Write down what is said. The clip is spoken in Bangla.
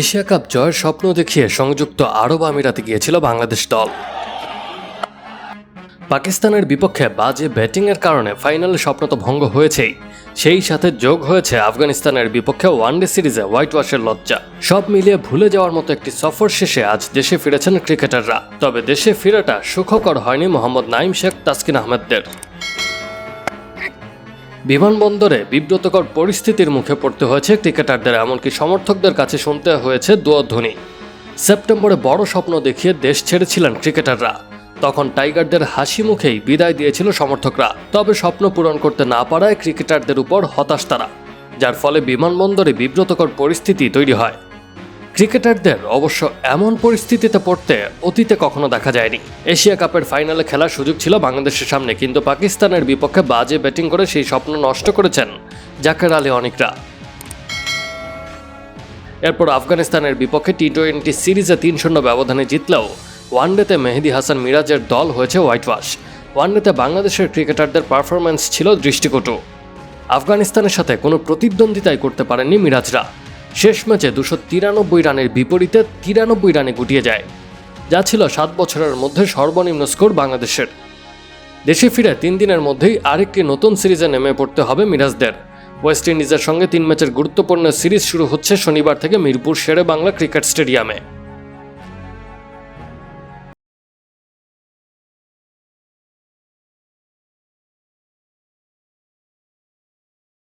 এশিয়া কাপ জয়ের স্বপ্ন দেখিয়ে সংযুক্ত আরব আমিরাতে গিয়েছিল বাংলাদেশ দল। পাকিস্তানের বিপক্ষে বাজে ব্যাটিংয়ের কারণে ফাইনালে স্বপ্ন তো ভঙ্গ হয়েছেই। সেই সাথে যোগ হয়েছে আফগানিস্তানের বিপক্ষে ওয়ানডে সিরিজে হোয়াইট ওয়াশের লজ্জা। সব মিলিয়ে ভুলে যাওয়ার মতো একটি সফর শেষে আজ দেশে ফিরেছেন ক্রিকেটাররা। তবে দেশে ফেরাটা সুখকর হয়নি মোহাম্মদ নাইম শেখ তাসকিন আহমেদদের। বিমানবন্দরে বিব্রতকর পরিস্থিতির মুখে পড়তে হয়েছে ক্রিকেটারদের, এমনকি সমর্থকদের কাছে শুনতে হয়েছে দুয়ধ্বনি সেপ্টেম্বরে বড় স্বপ্ন দেখিয়ে দেশ ছেড়েছিলেন ক্রিকেটাররা। তখন টাইগারদের হাসি মুখেই বিদায় দিয়েছিল সমর্থকরা। তবে স্বপ্ন পূরণ করতে না পারায় ক্রিকেটারদের উপর হতাশ তারা, যার ফলে বিমানবন্দরে বিব্রতকর পরিস্থিতি তৈরি হয়। ক্রিকেটারদের অবশ্য এমন পরিস্থিতিতে পড়তে অতীতে কখনো দেখা যায়নি। এশিয়া কাপের ফাইনালে খেলার সুযোগ ছিল বাংলাদেশের সামনে, কিন্তু পাকিস্তানের বিপক্ষে বাজে ব্যাটিং করে সেই স্বপ্ন নষ্ট করেছেন জাকের আলী অনেকরা। এরপর আফগানিস্তানের বিপক্ষে টি টোয়েন্টি সিরিজে তিন শূন্য ব্যবধানে জিতলেও ওয়ানডেতে মেহেদি হাসান মিরাজের দল হয়েছে হোয়াইট ওয়াশ ওয়ানডেতে বাংলাদেশের ক্রিকেটারদের পারফরম্যান্স ছিল দৃষ্টিকটু। আফগানিস্তানের সাথে কোনো প্রতিদ্বন্দ্বিতাই করতে পারেননি মিরাজরা। শেষ ম্যাচে দুশো তিরানব্বই রানের বিপরীতে তিরানব্বই রানে গুটিয়ে যায়। যা ছিল সাত বছরের মধ্যে সর্বনিম্ন স্কোর বাংলাদেশের। দেশে ফিরে তিন দিনের মধ্যেই আরেকটি নতুন সিরিজে নেমে পড়তে হবে মিরাজদের। ওয়েস্ট ইন্ডিজের সঙ্গে তিন ম্যাচের গুরুত্বপূর্ণ সিরিজ শুরু হচ্ছে শনিবার থেকে মিরপুর শেরে বাংলা ক্রিকেট স্টেডিয়ামে।